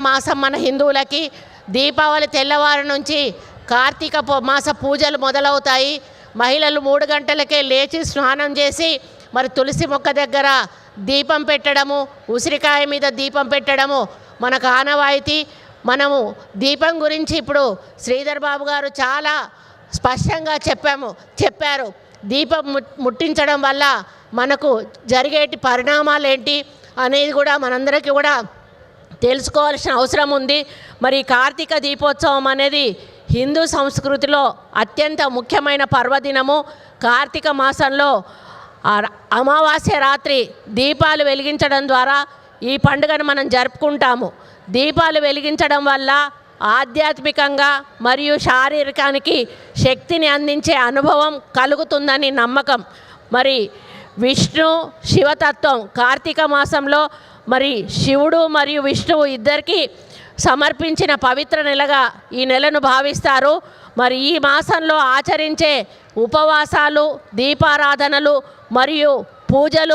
మాసం మన హిందువులకి దీపావళి తెల్లవారు నుంచి కార్తీక మాస పూజలు మొదలవుతాయి. మహిళలు మూడు గంటలకే లేచి స్నానం చేసి మరి తులసి మొక్క దగ్గర దీపం పెట్టడము ఉసిరికాయ మీద దీపం పెట్టడము మనకు ఆనవాయితీ మనము దీపం గురించి ఇప్పుడు శ్రీధర్ బాబు గారు చాలా స్పష్టంగా చెప్పాము చెప్పారు. దీపం ము- ముట్టించడం వల్ల మనకు జరిగేటి పరిణామాలు ఏంటి అనేది కూడా మనందరికీ కూడా తెలుసుకోవాల్సిన అవసరం ఉంది. మరి కార్తీక దీపోత్సవం అనేది హిందూ సంస్కృతిలో అత్యంత ముఖ్యమైన పర్వదినము. కార్తీక మాసంలో అమావాస్య రాత్రి దీపాలు వెలిగించడం ద్వారా ఈ పండుగను మనం జరుపుకుంటాము. దీపాలు వెలిగించడం వల్ల ఆధ్యాత్మికంగా మరియు శారీరకానికి శక్తిని అందించే అనుభవం కలుగుతుందని నమ్మకం. మరి విష్ణు శివతత్వం. కార్తీక మాసంలో మరి శివుడు మరియు విష్ణువు ఇద్దరికి సమర్పించిన పవిత్ర నెలగా ఈ నెలను భావిస్తారు. మరి ఈ మాసంలో ఆచరించే ఉపవాసాలు దీపారాధనలు మరియు పూజలు